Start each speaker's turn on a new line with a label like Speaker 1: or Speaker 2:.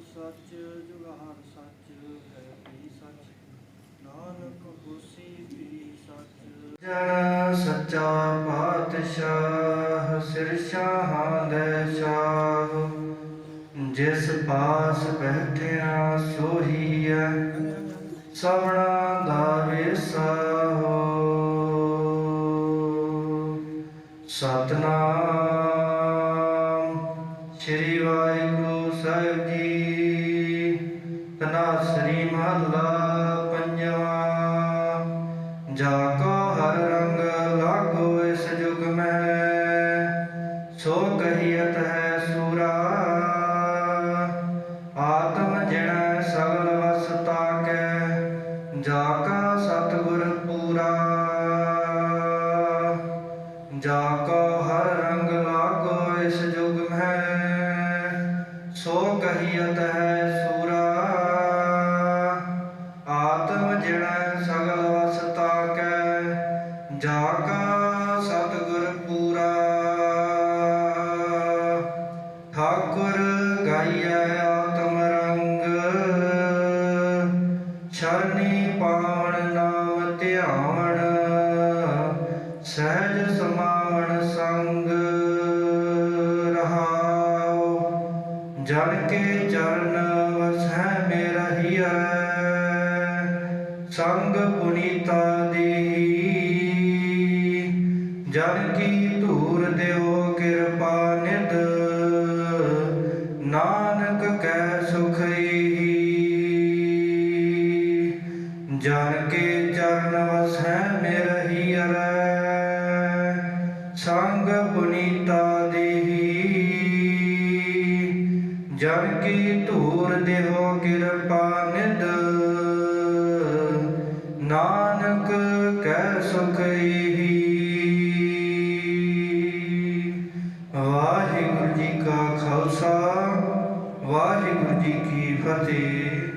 Speaker 1: ਸੱਚ ਜੁਗਾਰ ਸੱਚ ਹੈ ਵੀ ਸੱਚ। ਨਾਨਕ ਹੋਸੀ ਵੀ ਸੱਚ। ਜਨ ਸੱਚਾ ਪਾਤਸ਼ਾਹ, ਸਿਰ ਸ਼ਾਹਾਂ ਦੇ ਸ਼ਾਹ ਜਿਸ ਪਾਸ ਬੈਠਿਆ ਸੋਹੀਐ ਸਵਣਾ ਦਾ ਵਿਸਾਹੋ ਸਤਨਾਮ, ਸ੍ਰੀ ਸਾਹਿਬ ਜੀ ਤਨਾਸਰੀ ਮਹੱਲਾ ਪੰਜਵਾ। ਜਾ ਕੋ ਹਰ ਰੰਗ ਲਾਗੋ ਇਸ ਜੁਗ ਮੈਂ, ਸੋ ਕਹੀਅਤ ਹੈ ਸੂਰਾ। ਆਤਮ ਜਿਣ ਸਗਲ ਵਸ ਤਾਕੈ, ਜਾ ਕਾ ਸਤਿਗੁਰ ਪੂਰਾ। ਜਾ ਕੋ ਹਰ ਕਹੀਅਤ ਹੈ ਸੂਰਾ। ਆਤਮ ਜਿਣ ਸਗਲ ਵਸ ਤਾਕੈ ਜਾ ਕਾ ਸਤਿਗੁਰ ਪੂਰਾ। ਠਾਕੁਰ ਗਾਈਐ ਆਤਮ ਰੰਗ ਸ਼ਰਨੀ ਪਾਵਨ ਨਾਮ ਧਿਆਵਣ, ਸਹਿਜ ਸਮਾਵਣ ਸੰਗ। ਜਨ ਕੇ ਚਰਨ ਵਸੈ ਮੇਰਾ ਹੀਐ ਸੰਗ ਪੁਨੀਤਾ ਦੇਹੀ। ਜਨ ਕੀ ਧੂਰ ਦਿਓ ਕਿਰਪਾ ਨਿਤ ਨਾਨਕ ਕੈ ਸੁਖ ਏਹੀ ਜਨ ਕੇ ਚਰਨ ਵਸੈ ਮਿਰਹੀ ਅਰੈ ਸੰਗ ਪੁਨੀਤਾ ਦੇਹੀ। ਜਨ ਕੀ ਧੂਰ ਦੇਵੋ ਕਿਰਪਾ ਨਿਦ ਨਾਨਕ ਕੈ ਸੁਖ ਏਹੀ ਵਾਹਿਗੁਰੂ ਜੀ ਕਾ ਖਾਲਸਾ, ਵਾਹਿਗੁਰੂ ਜੀ ਕੀ ਫਤਿਹ।